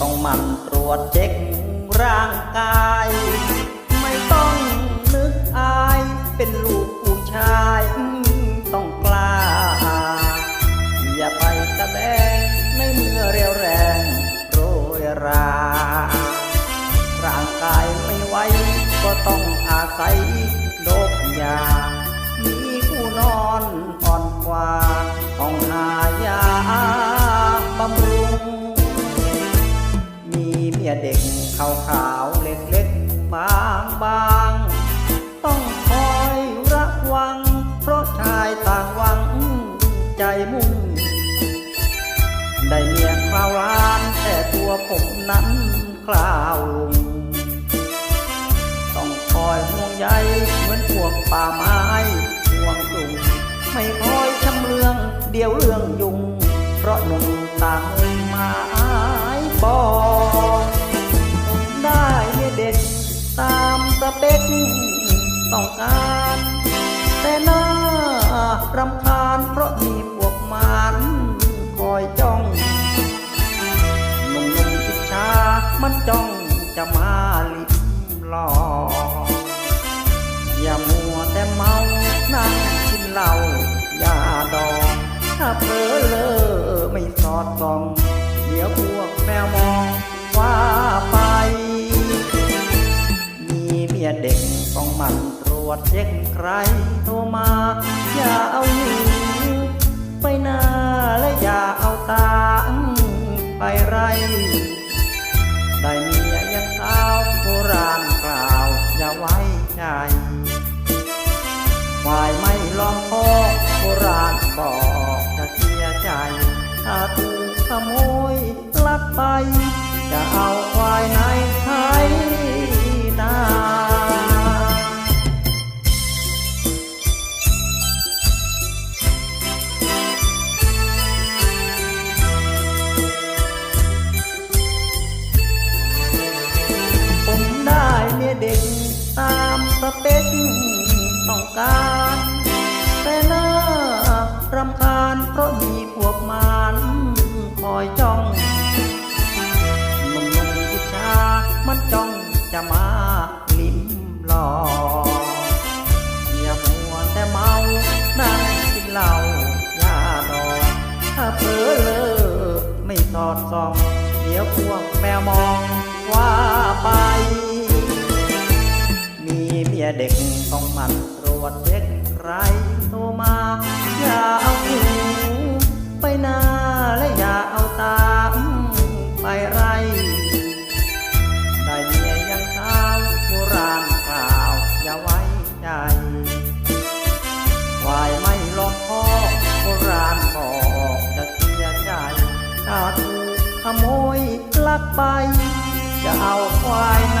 ต้องหมั่นตรวจเช็คร่างกาย ไม่ต้องนึกอายเป็นลูกผู้ชายต้องกล้า อย่าไปแสดงในเมื่อเรียวแรงโรยรา ร่างกายไม่ไหวก็ต้องอาศัยโดบยา บางบาง ต้องคอยระวัง เพราะชายต่างหวังใจมุ่ง ได้เมียคราวล้านแต่ตัวผมนั้นคราวลุงต้องคอยห่วงใยเหมือนพวกป่าไม้ห่วงกลุ่มไม่คอยชำเลืองเดียวเรื่องยุง ต้องการ แต่น่ารำคาญเพราะมีพวกมารคอยจ้องหนุ่มๆอิจฉามันจ้องจะมาลิมหลออย่ามัวแต่เมานั่งกินเหล้ายาดอง ถ้าเผลอเลอไม่สอดส่อง เดี๋ยวพวกแมว วจเช็คใครโทร สเปคต้องการแต่น่ารำคาญเพราะมีพวกมารคอยจ้องหนุ่มๆผู้ชามันจ้องจะมาลิ้มหลอกอย่ามัวแต่เมานั่งกินเหล้ายาดองถ้าเผลอเลอไม่สอดส่อง เดี๋ยวพวกแมวมองว่าไป เมียเด็กต้องมันตรวจเช็คใครโทรมา อย่าเอาหูไปนาและอย่าเอาตาไปไรได้เมียยังสาโบราณกล่าวอย่าไว้ใจวายไม่ลองพ่อโบราณบอกจะเสียใจถ้าถูกขโมยลักไป จะเอาควายไหน